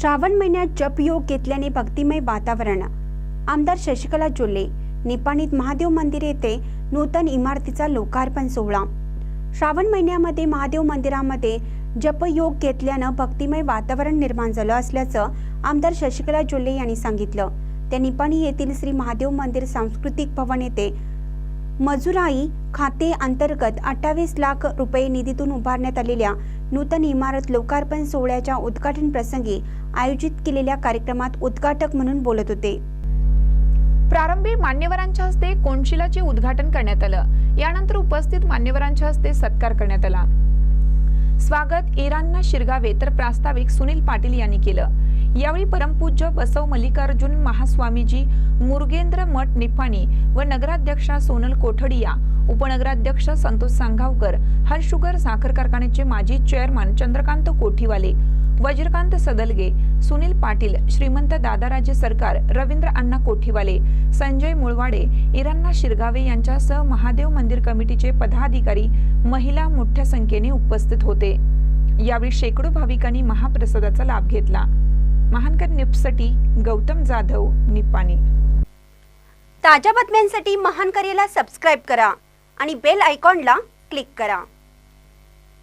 श्रावण महिन्यात जप योग घेतल्याने भक्तिमय वातावरण. आमदार शशिकला जोल्ले निपाणीत महादेव मंदिर येथे नूतन इमारतीचा लोकार्पण सोहळा. श्रावण महिन्यामध्ये महादेव मंदिरामध्ये जपयोग घेतल्यानं भक्तिमय वातावरण निर्माण झालं असल्याचं आमदार शशिकला जोल्ले यांनी सांगितलं. त्या निपाणी येथील श्री महादेव मंदिर सांस्कृतिक भवन येथे मजुराई खाते अंतर्गत अठ्ठावीस लाख रुपये निधीतून उभारण्यात आलेल्या नूतन इमारत लोकार्पण सोहळ्याच्या उद्घाटन प्रसंगी आयोजित केलेल्या कार्यक्रमात उद्घाटक म्हणून बोलत होते. प्रारंभी मान्यवरांच्या हस्ते कोनशिलाचे उद्घाटन करण्यात आलं. यानंतर उपस्थित मान्यवरांच्या हस्ते सत्कार करण्यात आला. स्वागत इराणना शिरगावे तर प्रास्ताविक सुनील पाटील यांनी केलं. यावेळी परमपूज्य बसव मल्लिकार्जुन महास्वामीजी मुर्गेंद्र मठ निफाणी व नगराध्यक्षा सोनल कोठडिया उपनगराध्यक्ष संतोष सांगावकर हर शुगर साखर कारखान्याचे माजी चेअरमन चंद्रकांत कोठीवाले वज्रकांत सदलगे सुनील पाटील श्रीमंत दादाराजे सरकार रवींद्र अण्णा कोठीवाले संजय मुळवाडे इराण्णा शिरगावे यांच्यासह महादेव मंदिर कमिटीचे पदाधिकारी महिला मोठ्या संख्येने उपस्थित होते. यावेळी शेकडो भाविकांनी महाप्रसादाचा लाभ घेतला. महानकर निप्सटी गौतम जाधव निपाणी. ताज्या बातम्यांसाठी महान करेला सबस्क्राईब करा आणि बेल आयकॉनला क्लिक करा.